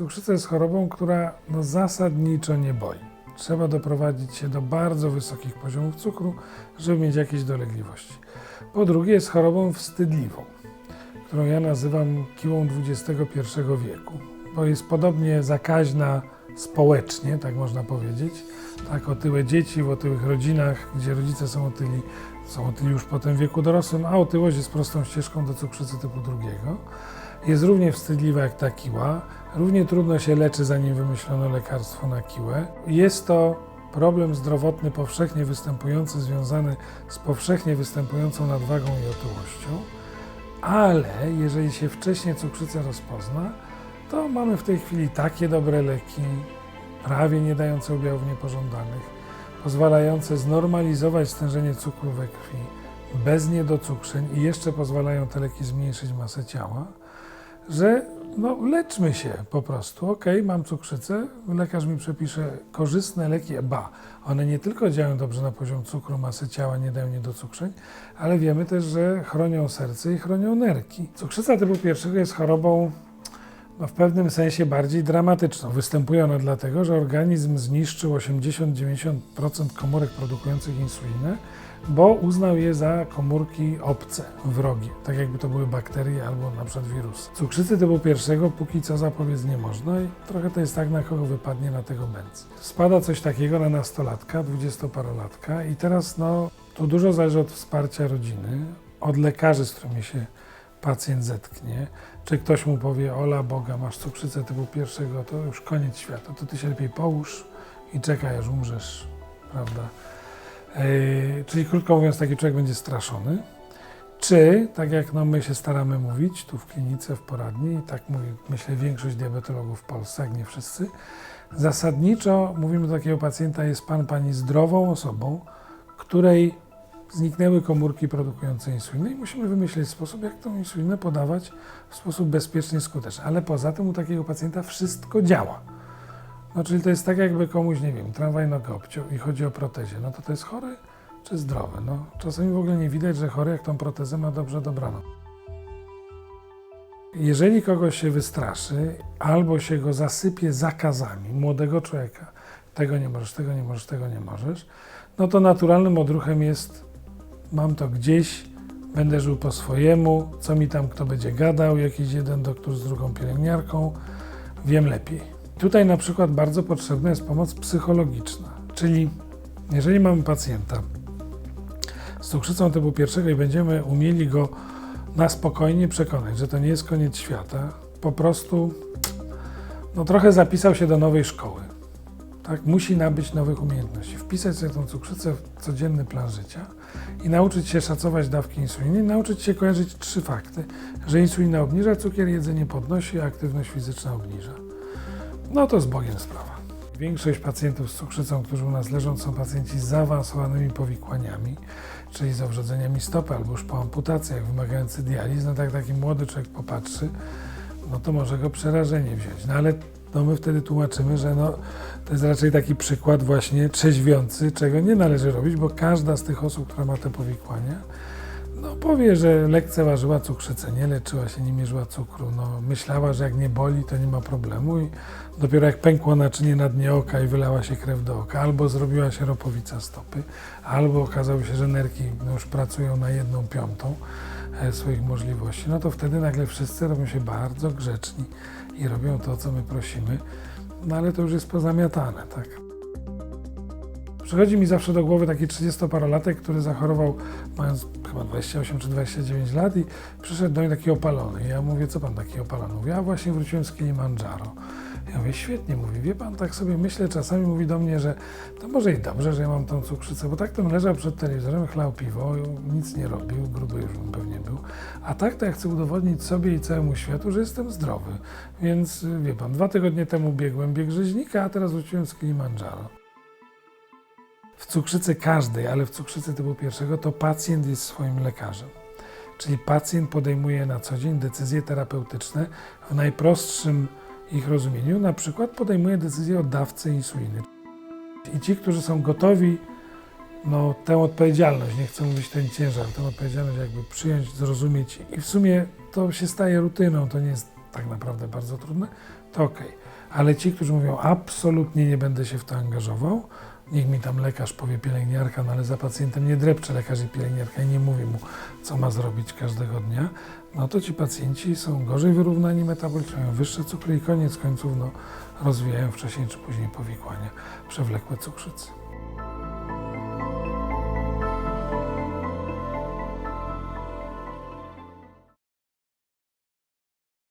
Cukrzyca jest chorobą, która no, zasadniczo nie boli. Trzeba doprowadzić się do bardzo wysokich poziomów cukru, żeby mieć jakieś dolegliwości. Po drugie, jest chorobą wstydliwą, którą ja nazywam kiłą XXI wieku, bo jest podobnie zakaźna społecznie, tak można powiedzieć. Tak, otyłe dzieci w otyłych rodzinach, gdzie rodzice są otyli, są otyli już potem w wieku dorosłym, a otyłość jest prostą ścieżką do cukrzycy typu drugiego. Jest równie wstydliwa jak ta kiła, równie trudno się leczy, zanim wymyślono lekarstwo na kiłę. Jest to problem zdrowotny powszechnie występujący, związany z powszechnie występującą nadwagą i otyłością, ale jeżeli się wcześniej cukrzycę rozpozna, to mamy w tej chwili takie dobre leki, prawie nie dające objawów niepożądanych, pozwalające znormalizować stężenie cukru we krwi bez niedocukrzeń i jeszcze pozwalają te leki zmniejszyć masę ciała, że no, leczmy się po prostu. Okej, mam cukrzycę, lekarz mi przepisze korzystne leki, ba, one nie tylko działają dobrze na poziom cukru, masy ciała, nie dają niedocukrzeń, ale wiemy też, że chronią serce i chronią nerki. Cukrzyca typu pierwszego jest chorobą no, w pewnym sensie bardziej dramatyczną. Występuje ona dlatego, że organizm zniszczył 80-90% komórek produkujących insulinę, bo uznał je za komórki obce, wrogie, tak jakby to były bakterie albo na przykład wirusy. Cukrzycy typu pierwszego póki co zapobiec nie można i trochę to jest tak, na kogo wypadnie, na tego będzie. Spada coś takiego na nastolatka, dwudziestoparolatka i teraz no, tu dużo zależy od wsparcia rodziny, od lekarzy, z którymi się pacjent zetknie, czy ktoś mu powie, ola Boga, masz cukrzycę typu pierwszego, to już koniec świata, to ty się lepiej połóż i czekaj, aż umrzesz, prawda? Yy, czyli krótko mówiąc, taki człowiek będzie straszony. Czy, tak jak no, my się staramy mówić tu w klinice, w poradni, tak mówi, myślę, większość diabetologów w Polsce, jak nie wszyscy, zasadniczo mówimy do takiego pacjenta, jest pan, pani zdrową osobą, której zniknęły komórki produkujące insulinę i musimy wymyślić sposób, jak tą insulinę podawać w sposób bezpieczny i skuteczny. Ale poza tym u takiego pacjenta wszystko działa. No, czyli to jest tak, jakby komuś, nie wiem, tramwaj nogę obciął i chodzi o protezie. No to to jest chory czy zdrowy? No, czasami w ogóle nie widać, że chory jak tą protezę ma dobrze dobraną. Jeżeli kogoś się wystraszy albo się go zasypie zakazami młodego człowieka, tego nie możesz, tego nie możesz, tego nie możesz, no to naturalnym odruchem jest mam to gdzieś, będę żył po swojemu, co mi tam kto będzie gadał, jakiś jeden doktor z drugą pielęgniarką, wiem lepiej. Tutaj na przykład bardzo potrzebna jest pomoc psychologiczna, czyli jeżeli mamy pacjenta z cukrzycą typu pierwszego i będziemy umieli go na spokojnie przekonać, że to nie jest koniec świata, po prostu no, trochę zapisał się do nowej szkoły. Tak, musi nabyć nowych umiejętności, wpisać sobie tą cukrzycę w codzienny plan życia i nauczyć się szacować dawki insuliny nauczyć się kojarzyć trzy fakty, że insulina obniża cukier, jedzenie podnosi, a aktywność fizyczna obniża. No to z Bogiem sprawa. Większość pacjentów z cukrzycą, którzy u nas leżą, są pacjenci z zaawansowanymi powikłaniami, czyli z owrzodzeniami stopy albo już po amputacjach wymagający dializ. No tak taki młody człowiek popatrzy, no to może go przerażenie wziąć. No ale no my wtedy tłumaczymy, że no, to jest raczej taki przykład właśnie trzeźwiący, czego nie należy robić, bo każda z tych osób, która ma te powikłania, no powie, że lekceważyła cukrzycę, nie leczyła się, nie mierzyła cukru, no myślała, że jak nie boli, to nie ma problemu i dopiero jak pękło naczynie na dnie oka i wylała się krew do oka, albo zrobiła się ropowica stopy, albo okazało się, że nerki no, już pracują na jedną piątą e, swoich możliwości, no to wtedy nagle wszyscy robią się bardzo grzeczni i robią to, co my prosimy, no ale to już jest pozamiatane, tak. Przychodzi mi zawsze do głowy taki 30-parolatek, który zachorował mając chyba 28 czy 29 lat i przyszedł do mnie taki opalony. Ja mówię, co pan taki opalony? Mówi, ja właśnie wróciłem z Kilimandżaro. Ja mówię, świetnie, mówi, wie pan, tak sobie myślę, czasami mówi do mnie, że to może i dobrze, że ja mam tą cukrzycę, bo tak to leżał przed telewizorem, chlał piwo, nic nie robił, gruby już bym pewnie był, a tak to ja chcę udowodnić sobie i całemu światu, że jestem zdrowy. Więc wie pan, dwa tygodnie temu biegłem bieg rzeźnika, a teraz wróciłem z Kilimandżaro. W cukrzycy każdej, ale w cukrzycy typu pierwszego, to pacjent jest swoim lekarzem. Czyli pacjent podejmuje na co dzień decyzje terapeutyczne w najprostszym ich rozumieniu, na przykład podejmuje decyzję o dawce insuliny. I ci, którzy są gotowi no, tę odpowiedzialność, nie chcę mówić ten ciężar, tę odpowiedzialność jakby przyjąć, zrozumieć i w sumie to się staje rutyną, to nie jest tak naprawdę bardzo trudne, to okej. Ale ci, którzy mówią absolutnie nie będę się w to angażował, niech mi tam lekarz powie pielęgniarka, no ale za pacjentem nie drepcze lekarz i pielęgniarka i nie mówi mu, co ma zrobić każdego dnia, no to ci pacjenci są gorzej wyrównani metabolicznie, mają wyższe cukry i koniec końców no, rozwijają wcześniej czy później powikłania przewlekłe cukrzycy.